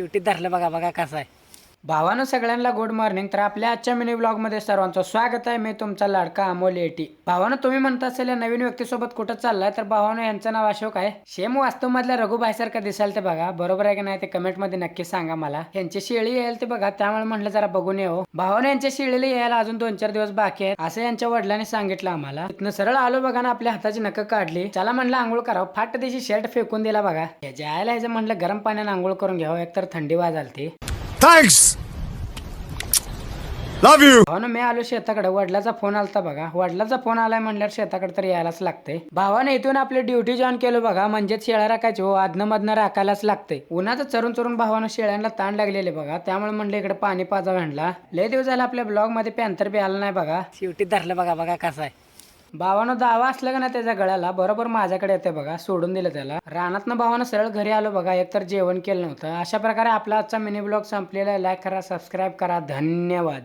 ड्युटीत धरलं बघा बघा कसं आहे. भावानं सगळ्यांना गुड मॉर्निंग तर आपल्या आजच्या मिनी मध्ये सर्वांचं स्वागत आहे. मी तुमचा लाडका अमोल एटी भावानं तुम्ही म्हणता असेल या नवीन व्यक्तीसोबत कुठं चाललाय? तर भावानं यांचं नाव अशोक आहे. सेम वास्तव मधल्या रघुभाई सारखं दिसाल ते बघा. बरोबर आहे की नाही ते कमेंटमध्ये नक्की सांगा मला. यांची शेळी येईल ते बघा. त्यामुळे म्हटलं जरा बघून येऊ. भावानं यांच्या शेळीला यायला अजून दोन चार दिवस बाकी आहेत. असं यांच्या वडिलांनी सांगितलं आम्हाला. इथनं सरळ आलो बघा ना आपल्या हाताची नख काढली. चला म्हणलं आंघोळ करावं. फाट दिवशी शर्ट फेकून दिला बघा. याच्या आयला ह्याचं म्हणलं गरम पाण्याने आंघोळ करून घ्यावं. एकतर थंडी वाजालती. Thanks. Love you. भावानं मी आलो शेताकडे. वडिलाचा फोन आलता बघा. वडिलाचा फोन आलाय म्हणल्यावर शेताकडे तर यायलाच लागते भावाने इथून आपली ड्युटी जॉईन केलं बघा. म्हणजेच शेळ्या राखायची. हो आदनं मधनं राखायलाच लागते उन्हाचं चरून चरून भावानं शेळ्यांना ताण लागलेले बघा. त्यामुळे म्हणलं इकडे पाणी पाजा म्हणला लय दिवस झाला आपल्या ब्लॉगमध्ये पॅन्थर बी आला नाही बघा. ड्युटीत धरलं बघा बघा कसं आहे. भावानं दावा असलं का ना त्याच्या गळ्याला बरोबर माझ्याकडे येते बघा सोडून दिलं त्याला. रानातनं भावानं सरळ घरी आलो बघा एकतर जेवण केलं नव्हतं. अशा प्रकारे आपला आजचा मिनी ब्लॉग संपलेला आहे. लाईक करा सबस्क्राईब करा. धन्यवाद.